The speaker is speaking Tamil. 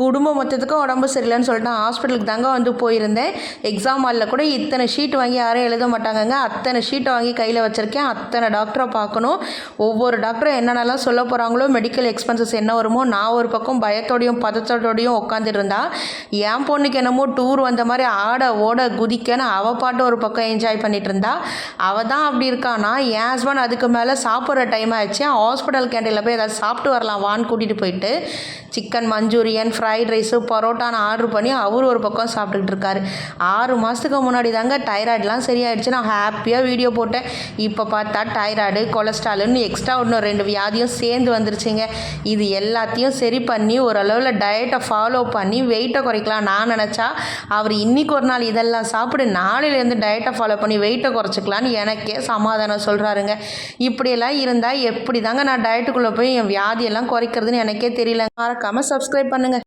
குடும்பம் மொத்தத்துக்கும் உடம்பு சரியில்லைன்னு சொல்லிட்டு நான் ஹாஸ்பிட்டலுக்கு தாங்க வந்து போயிருந்தேன். எக்ஸாம் ஹாலில் கூட இத்தனை ஷீட் வாங்கி யாரும் எழுத மாட்டாங்கங்க. அத்தனை ஷீட்டை வாங்கி கையில் வச்சுருக்கேன். அத்தனை டாக்டரை பார்க்கணும். ஒவ்வொரு டாக்டரும் என்னென்னலாம் சொல்ல போகிறாங்களோ மெடிக்கல் எக்ஸ்பென்சஸ் என்ன வருமோ நான் ஒரு பக்கம் பயத்தோடையும் பதத்தோடையும் உட்காந்துட்டு இருந்தா. என் பொண்ணுக்கு என்னமோ டூர் வந்த மாதிரி ஆட ஓட குதிக்கன்னு அவள் பாட்டு ஒரு பக்கம் என்ஜாய் பண்ணிட்டு இருந்தா. அவள் தான் அப்படி இருக்கானா என் ஹஸ்பண்ட் அதுக்கு மேலே சாப்பிட்ற டைம் ஆயிடுச்சு. ஹாஸ்பிட்டல் கேண்டீனில் போய் ஏதாவது சாப்பிட்டு வரலாம் வான்னு கூட்டிகிட்டு போயிட்டு சிக்கன் மஞ்சூரியன் ஃப்ரைட் ரைஸு பரோட்டான்னு ஆர்டர் பண்ணி அவர் ஒரு பக்கம் சாப்பிட்டுக்கிட்டு இருக்காரு. ஆறு மாதத்துக்கு முன்னாடி தாங்க டைராய்டெலாம் சரியாயிடுச்சு. நான் ஹாப்பியாக வீடியோ போட்டேன். இப்போ பார்த்தா டைராய்டு கொலஸ்ட்ராலுன்னு எக்ஸ்ட்ரா இன்னும் ரெண்டு வியாதியும் சேர்ந்து வந்துருச்சுங்க. இது எல்லாத்தையும் சரி பண்ணி ஓரளவில் டயட்டை ஃபாலோ பண்ணி வெயிட்டை குறைக்கலாம் நான் நினச்சா அவர் இன்னைக்கு ஒரு நாள் இதெல்லாம் சாப்பிடு நாளையிலேருந்து டயட்டை ஃபாலோ பண்ணி வெயிட்டை குறைச்சிக்கலான்னு எனக்கே சமாதானம் சொல்கிறாருங்க இப்படியெல்லாம் இருந்தால் எப்படி தாங்க நான் டயட்டுக்குள்ளே போய் என் வியாதியெல்லாம் குறைக்கிறதுன்னு எனக்கே தெரியல மறக்காமல் சப்ஸ்கிரைப் பண்ணுங்கள்